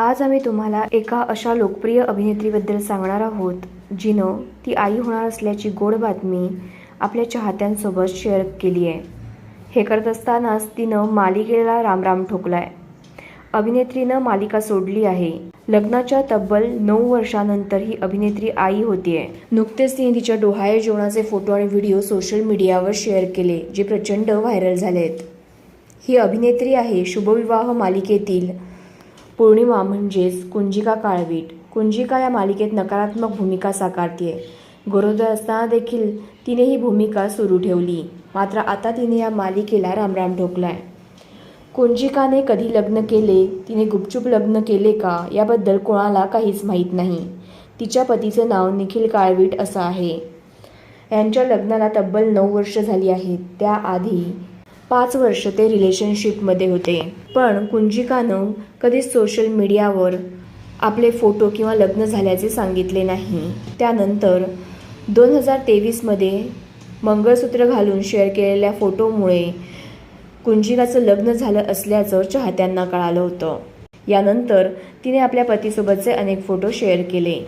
आज आम्ही तुम्हाला एका अशा लोकप्रिय अभिनेत्रीबद्दल सांगणार आहोत जिनं ती आई होणार असल्याची गोड बातमी आपल्या चाहत्यांसोबत शेअर केली आहे. हे करत असतानाच तिनं मालिकेला रामराम ठोकलाय. अभिनेत्रीनं मालिका सोडली आहे. लग्नाच्या तब्बल नऊ वर्षानंतर ही अभिनेत्री आई होतीये. नुकतेच तिने तिच्या डोहाळे जेवणाचे फोटो आणि व्हिडिओ सोशल मीडियावर शेअर केले जे प्रचंड व्हायरल झालेत. ही अभिनेत्री आहे शुभविवाह मालिकेतील पौर्णिमा म्हणजेच कुंजिका काळवीट. कुंजिका या मालिकेत नकारात्मक भूमिका साकारते गरोदर असताना देखील तिने ही भूमिका सुरू ठेवली. मात्र आता तिने या मालिकेला रामराम ठोकलाय. कुंजिकाने कधी लग्न केले? तिने गुपचूप लग्न केले का? याबद्दल कोणाला काहीच माहीत नाही. तिच्या पतीचे नाव निखिल काळवीट असं आहे. यांच्या लग्नाला तब्बल नऊ वर्ष झाली आहेत. त्याआधी पाच वर्ष ते रिलेशनशिपमध्ये होते. पण कुंजिकानं कधीच सोशल मीडियावर आपले फोटो किंवा लग्न झाल्याचे सांगितले नाही. त्यानंतर दोन हजार तेवीसमध्ये मंगळसूत्र घालून शेअर केलेल्या फोटोमुळे कुंजिकाचं लग्न झालं असल्याचं चाहत्यांना कळालं होतं. यानंतर तिने आपल्या पतीसोबतचे अनेक फोटो शेअर केले.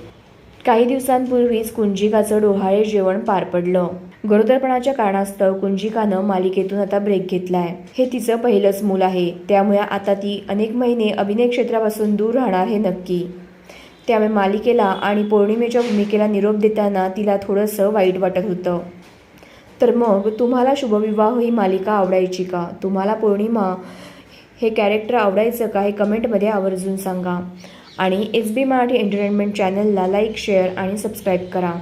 काही दिवसांपूर्वीच कुंजिकाचं डोहाळे जेवण पार पडलं. गरोदरपणाच्या कारणास्तव कुंजिकानं मालिकेतून आता ब्रेक घेतला आहे हे तिचं पहिलंच मूल आहे. त्यामुळे आता ती अनेक महिने अभिनय क्षेत्रापासून दूर राहणार हे नक्की. त्यामुळे मालिकेला आणि पौर्णिमेच्या भूमिकेला निरोप देताना तिला थोडंसं वाईट वाटत होतं. तर मग तुम्हाला शुभविवाह ही मालिका आवडायची का? तुम्हाला पौर्णिमा हे कॅरेक्टर आवडायचं का? हे कमेंटमध्ये आवर्जून सांगा. आणि एस बी मराठी एंटरटेनमेंट चॅनलला लाईक शेअर आणि सबस्क्राईब करा.